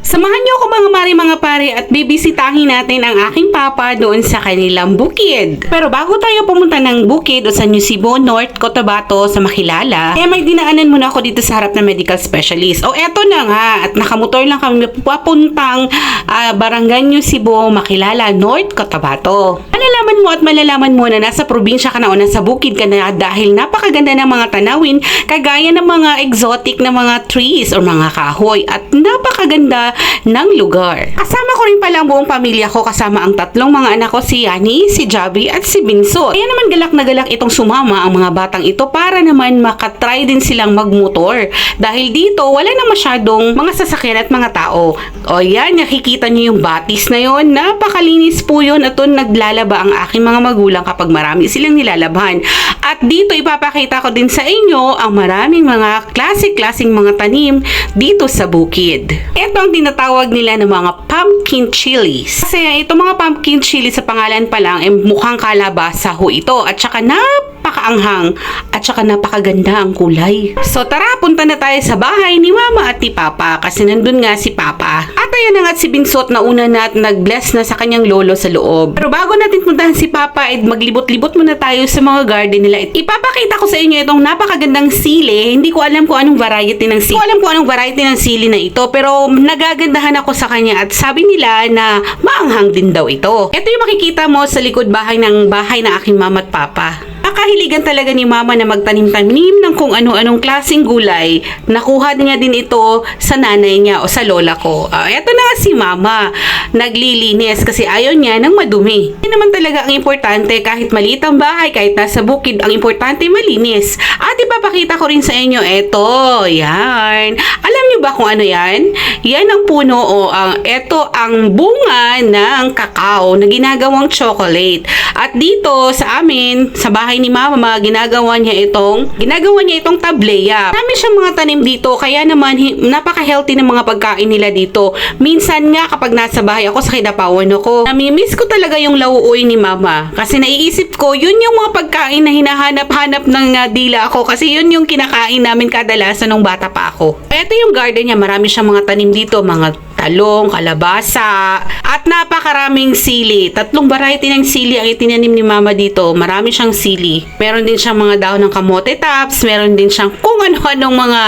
Samahan niyo ako mga mari mga pare at bibisitahin natin ang aking papa doon sa kanilang bukid. Pero bago tayo pumunta ng bukid o sa New Cebu, North Cotabato sa Makilala, eh may dinaanan muna ako dito sa harap ng medical specialist. O eto na nga, at nakamotor lang kami papuntang ah, Barangay New Cebu, Makilala, North Cotabato. Malalaman mo at malalaman mo na nasa probinsya ka na o nasa bukid ka na dahil napakaganda ng mga tanawin kagaya ng mga exotic na mga trees o mga kahoy at napakaganda ng lugar. Kasama ko rin pala ang buong pamilya ko kasama ang tatlong mga anak ko si Yani, si Javi at si Binsot. Kaya naman galak na galak itong sumama ang mga batang ito para naman makatry din silang magmotor. Dahil dito wala na masyadong mga sasakyan at mga tao. O yan, nakikita niyo yung batis na yon. Napakalinis po yun at naglalaba ang aking mga magulang kapag marami silang nilalabhan. At dito ipapakita ko din sa inyo ang maraming mga classic-klasing mga tanim dito sa bukid. Ito ang tinatawag nila ng mga pumpkin chilies. Kasi itong mga pumpkin chilies sa pangalan pa lang, eh, mukhang kalabasa ho ito. At saka napakaanghang at saka napakaganda ang kulay. So tara, punta na tayo sa bahay ni Mama at ni Papa kasi nandun nga si Papa. At ayan na nga si Binsot na una na at nag-bless na sa kanyang lolo sa loob. Pero bago natin puntahan si Papa, eh, maglibot-libot muna tayo sa mga garden nila. Ipapakita ko sa inyo itong napakagandang sili. Hindi ko alam kung anong variety ng sili. Hindi ko alam kung anong variety ng sili na ito. Pero nagagandahan ako sa kanya at sabi nila na maanghang din daw ito. Ito yung makikita mo sa likod bahay ng bahay ng aking mama at papa. Nakahiligan talaga ni mama na magtanim-tanim ng kung ano-anong klaseng gulay. Nakuha niya din ito sa nanay niya o sa lola ko. Ah, eto na si mama. Naglilinis kasi ayaw niya ng madumi. Hindi naman talaga ang importante kahit maliit ang bahay, kahit nasa bukid, ang importante malinis. At ipapakita ko rin sa inyo, eto, yan. Alam niyo ba kung ano yan? Yan ang puno o ang eto ang bunga ng kakao na ginagawang chocolate. At dito sa amin, sa bahay ni Mama, ginagawa niya itong ginagawa niya itong tableya. Marami siyang mga tanim dito kaya naman napaka-healthy ng mga pagkain nila dito. Minsan nga kapag nasa bahay ako sa Kidapawan ako, namimiss ko talaga yung lauoy ni Mama kasi naiisip ko yun yung mga pagkain na hinahanap-hanap ng uh, dila ako kasi yun yung kinakain namin kadalasan nung bata pa ako. Ito yung garden niya, marami siyang mga tanim dito, mga talong, kalabasa, at napakaraming sili. Tatlong variety ng sili ang itinanim ni Mama dito. Marami siyang sili. Meron din siyang mga dahon ng kamote tops, meron din siyang kung ano-anong mga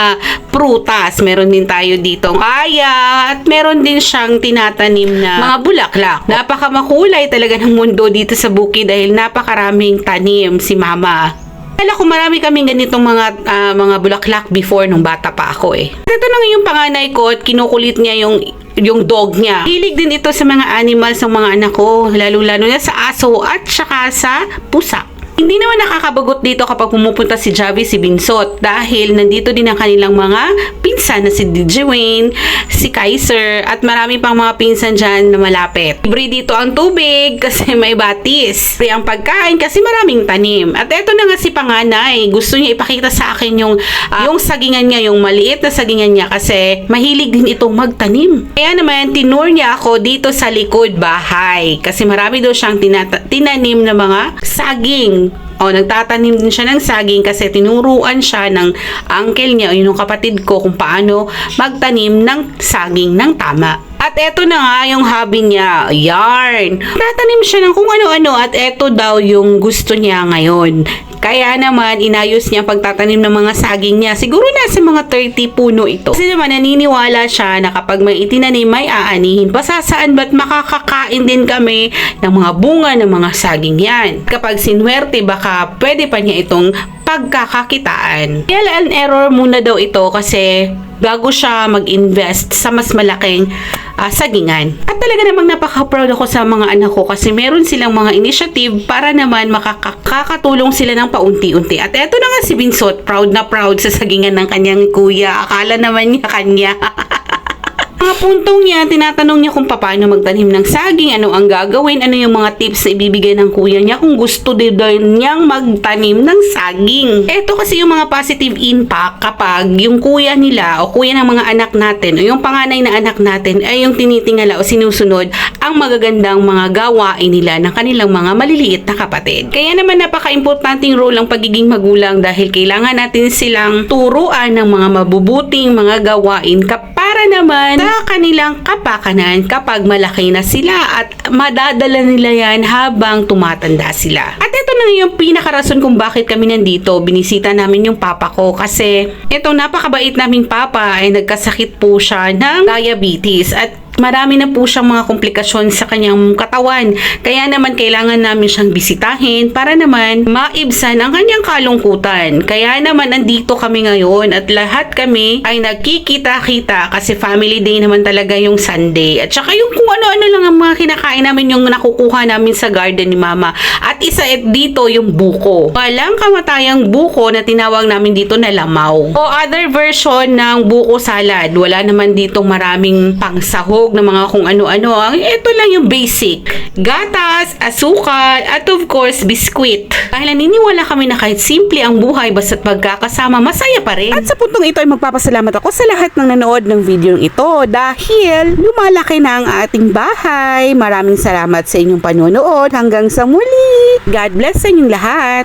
prutas. Meron din tayo dito kaya at meron din siyang tinatanim na mga bulaklak. Napakamakulay talaga ng mundo dito sa bukid dahil napakaraming tanim si Mama. Kala ko marami kaming ganitong mga ah, mga bulaklak before nung bata pa ako eh. Nga yung panganay ko at kinukulit niya yung yung dog niya. Hilig din ito sa mga animals ng mga anak ko, lalo-lalo na sa aso at saka sa pusa. Hindi naman nakakabagot dito kapag pumupunta si Javi si Binsot dahil nandito din ang kanilang mga pinsan na si DJ Wayne, si Kaiser at marami pang mga pinsan dyan na malapit. Libre dito ang tubig kasi may batis. Libre ang pagkain kasi maraming tanim. At eto na nga si Panganay. Gusto niya ipakita sa akin yung, ah, yung sagingan niya, yung maliit na sagingan niya kasi mahilig din itong magtanim. Kaya naman tinur niya ako dito sa likod bahay kasi marami daw siyang tinanim na mga saging. O, nagtatanim din siya ng saging kasi tinuruan siya ng uncle niya o yung kapatid ko kung paano magtanim ng saging ng tama. At eto na nga yung hobby niya, yarn. Tatanim siya ng kung ano-ano at eto daw yung gusto niya ngayon. Kaya naman, inayos niya pagtatanim ng mga saging niya. Siguro nasa mga 30 puno ito. Kasi naman, naniniwala siya na kapag may itinanim, may aanihin. Basta saan ba't makakakain din kami ng mga bunga ng mga saging yan. Kapag sinwerte, baka pwede pa niya itong pagkakakitaan. Trial and error muna daw ito kasi bago siya mag-invest sa mas malaking ah, sagingan. At talaga namang napaka-proud ako sa mga anak ko kasi meron silang mga initiative para naman makakatulong sila ng paunti-unti. At eto na nga si Vinsot, proud na proud sa sagingan ng kanyang kuya. Akala naman niya kanya. Mga puntong niya, tinatanong niya kung paano magtanim ng saging, ano ang gagawin, ano yung mga tips na ibibigay ng kuya niya kung gusto din niyang magtanim ng saging. Ito kasi yung mga positive impact kapag yung kuya nila o kuya ng mga anak natin o yung panganay na anak natin ay yung tinitingala o sinusunod ang magagandang mga gawain nila ng kanilang mga maliliit na kapatid. Kaya naman napaka-importanting role ang pagiging magulang dahil kailangan natin silang turuan ng mga mabubuting mga gawain kapag para naman sa kanilang kapakanan kapag malaki na sila at madadala nila yan habang tumatanda sila. At ito na yung pinakarason kung bakit kami nandito. Binisita namin yung papa ko kasi itong napakabait naming papa ay nagkasakit po siya ng diabetes at marami na po siyang mga komplikasyon sa kanyang katawan. Kaya naman kailangan namin siyang bisitahin para naman maibsan ang kanyang kalungkutan. Kaya naman nandito kami ngayon at lahat kami ay nagkikita-kita kasi family day naman talaga yung Sunday. At saka yung kung ano-ano lang ang mga kinakain namin yung nakukuha namin sa garden ni mama. At isa et dito yung buko. Walang kamatayang buko na tinawag namin dito na lamaw. O other version ng buko salad. Wala naman ditong maraming pangsahog na mga kung ano-ano. Ito lang yung basic. Gatas, asukal, at of course, biskwit. Dahil naniniwala kami na kahit simple ang buhay basta't magkakasama, masaya pa rin. At sa puntong ito ay magpapasalamat ako sa lahat ng nanood ng video ito dahil lumalaki na ang ating bahay. Maraming salamat sa inyong panonood. Hanggang sa muli. God bless sa inyong lahat.